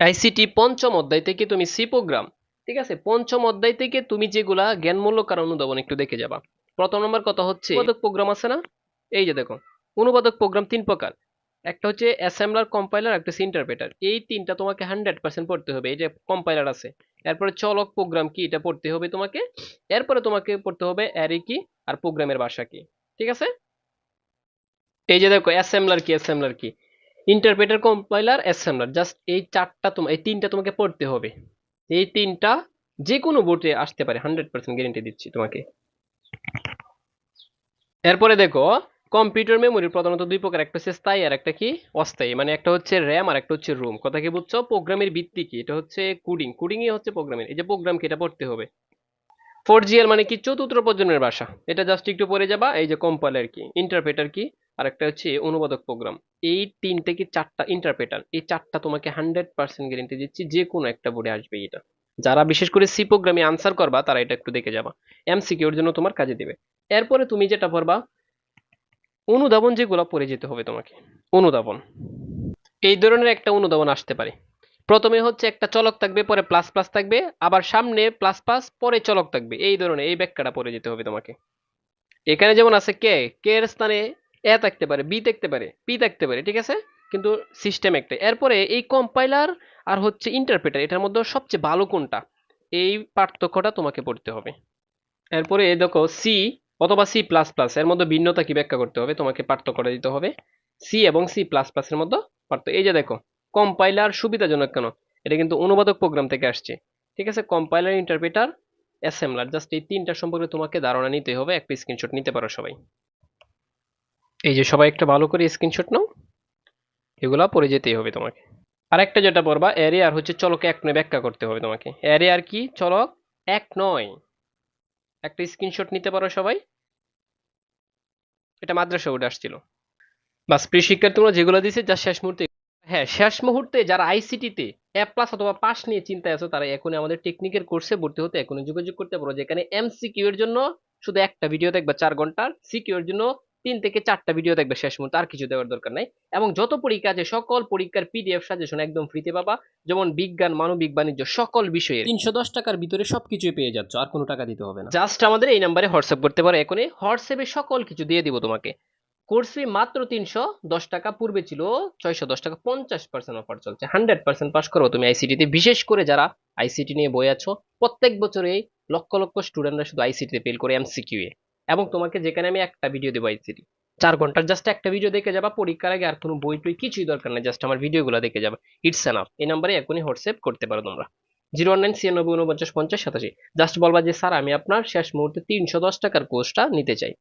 ICT পঞ্চম অধ্যায় থেকে তুমি সি প্রোগ্রাম ঠিক আছে? পঞ্চম অধ্যায় থেকে তুমি যেগুলা জ্ঞানমূলক আর অনুধাবন একটু দেখে যাবা। প্রথম নম্বর কথা হচ্ছে, অনুবাদক প্রোগ্রাম আছে না? এই যে দেখো, অনুবাদক প্রোগ্রাম তিন প্রকার। একটা হচ্ছে অ্যাসেম্বলার, কম্পাইলার, একটা হচ্ছে ইন্টারপ্রেটার। এই তিনটা তোমাকে হান্ড্রেড পার্সেন্ট পড়তে হবে, এই যে কম্পাইলার আছে। এরপরে চলক প্রোগ্রাম কি, এটা পড়তে হবে তোমাকে। এরপরে তোমাকে পড়তে হবে অ্যারে কি আর প্রোগ্রামের ভাষা কি, ঠিক আছে? এই যে দেখো, অ্যাসেম্বলার কি অ্যাসেম্বলার কি? ইন্টারপ্রেটার কম্পাইলার অ্যাসেম্বলার জাস্ট এই চারটা তোমার এই তিনটা তোমাকে পড়তে হবে। এই তিনটা যে কোনো বোর্ডে আসতে পারে হান্ড্রেড পার্সেন্ট গ্যারেন্টি দিচ্ছি তোমাকে। এরপরে দেখো কম্পিউটার মেমোরি প্রধানত দুই প্রকার, একটা হচ্ছে স্থায়ী আর একটা কি অস্থায়ী। মানে একটা হচ্ছে র্যাম আর একটা হচ্ছে রুম কথা কি বুঝছ? প্রোগ্রামের ভিত্তি কি? এটা হচ্ছে কুডিং কুডিংই হচ্ছে প্রোগ্রামের এই যে প্রোগ্রাম কি এটা পড়তে হবে। ফোর জিএল মানে কি? চতুর্থ প্রজন্মের ভাষা। এটা জাস্ট একটু পড়ে যাবা, এই যে কম্পাইলার কি ইন্টারপ্রেটার কি আর একটা হচ্ছে অনুবাদক প্রোগ্রাম এই তিনটে কি চারটা ইন্টারপ্রেটার এই চারটা তোমাকে হান্ড্রেড পার্সেন্ট গ্যারেন্টি দিচ্ছি যে কোনো একটা বোর্ডে আসবে এটা। যারা বিশেষ করে সি প্রোগ্রামে আনসার করবা, তারা এটা একটু দেখে যাবা। এমসিকিউর জন্য তোমার কাজে দিবে। এরপরে তুমি যেটা পড়বা, অনুধাবন যেগুলো পড়ে যেতে হবে তোমাকে। অনুধাবন। এই ধরনের একটা অনুধাবন আসতে পারে। প্রথমে হচ্ছে একটা চলক থাকবে, পরে প্লাস প্লাস থাকবে, আবার সামনে প্লাস প্লাস পরে চলক থাকবে। এই ধরনের, এই ব্যাখ্যাটা পড়ে যেতে হবে তোমাকে। এখানে যেমন আছে কে কে এর স্থানে এ থাকতে পারে বি থাকতে পারে পি থাকতে পারে, ঠিক আছে? কিন্তু সিস্টেম একটা এরপরে এই কম্পাইলার আর হচ্ছে ইন্টারপ্রেটার এটার মধ্যে সবচেয়ে ভালো কোনটা? এই পার্থক্যটা তোমাকে পড়তে হবে। এরপরে দেখো সি অথবা সি প্লাস প্লাস এর মধ্যে ভিন্নতা কি ব্যাখ্যা করতে হবে? তোমাকে পার্থক্যটা দিতে হবে। সি এবং সি প্লাস প্লাস এর মধ্যে পার্থক্য এই যে দেখো কম্পাইলার সুবিধাজনক কেন? এটা কিন্তু অনুবাদক প্রোগ্রাম থেকে আসছে। ঠিক আছে? কম্পাইলার ইন্টারপ্রেটার অ্যাসেম্বলার জাস্ট এই তিনটা সম্পর্কে তোমাকে ধারণা নিতে হবে, একটা স্ক্রিনশট নিতে পারো সবাই। এই যে সবাই একটা ভালো করে স্ক্রিনশট নাও। এগুলা পড়ে যেতেই হবে তোমাকে। আর একটা যেটা পড়বা অ্যারে আর হচ্ছে চলকে এক নয় ব্যাখ্যা করতে হবে তোমাকে। অ্যারে আর কি? চলক এক নয়। একটা স্ক্রিনশট নিতে পারো সবাই। এটা মাদ্রাসা উঠে আসছিল। বাস, প্রিয় শিক্ষার্থী, তোমরা যেগুলো দিছে যা শেষ মুহূর্তে হ্যাঁ শেষ মুহূর্তে যারা আইসিটিতে এ প্লাস অথবা পাস নিয়ে চিন্তায় আছো, তারা এখনই আমাদের টেকনিকের কোর্সে ভর্তি হতে এখনই যোগাযোগ করতে পারো। যেখানে এমসিকিউ এর জন্য শুধু একটা ভিডিও দেখবে, চার ঘণ্টার। সিকিউ এর জন্য তিন থেকে চারটা ভিডিও দেখবে শেষ মুহূর্তে আর কিছু দেওয়ার দরকার নাই। এবং যত পরীক্ষা আছে সকল পরীক্ষার পিডিএফ সাজেশন একদম ফ্রিতে পাবা। যেমন বিজ্ঞান মানবিক বাণিজ্য সকল বিষয়ে তিনশো দশ টাকার ভিতরে সবকিছুই পেয়ে যাচ্ছ আর কোনো টাকা দিতে হবে না। জাস্ট আমাদের এই নাম্বারে হোয়াটসঅ্যাপ করতে পারো এখনই। হোয়াটসঅ্যাপে সকল কিছু দিয়ে দিব তোমাকে। কোর্স ফি মাত্র তিনশো দশ টাকা পূর্বে ছিল ছয়শো দশ টাকা পঞ্চাশ পার্সেন্ট অফার চলছে। হান্ড্রেড পার্সেন্ট পাস করো তুমি আইসিটিতে বিশেষ করে যারা আইসিটি নিয়ে বই আছো প্রত্যেক বছরে লক্ষ লক্ষ স্টুডেন্টরা শুধু আইসিটিতে ফেল করে এমসিকিউ এ। এবং তোমাকে যেখানে আমি একটা ভিডিও দেবো আইসিটি চার ঘণ্টার জাস্ট একটা ভিডিও দেখে যাবা, পরীক্ষার আগে আর কোনো বই টই কিছুই দরকার নেই জাস্ট আমার ভিডিওগুলো দেখে যাবে। ইটস এনাফ এই নাম্বারে এখনই হোয়াটসঅ্যাপ করতে পারো তোমরা। জিরো ওয়ান নাইন ছিয়ানব্বই উনপঞ্চাশ পঞ্চাশ, সাতাশি। জাস্ট বলবা যে, স্যার, আমি আপনার শেষ মুহূর্তে তিনশো দশ টাকার কোর্সটা নিতে চাই।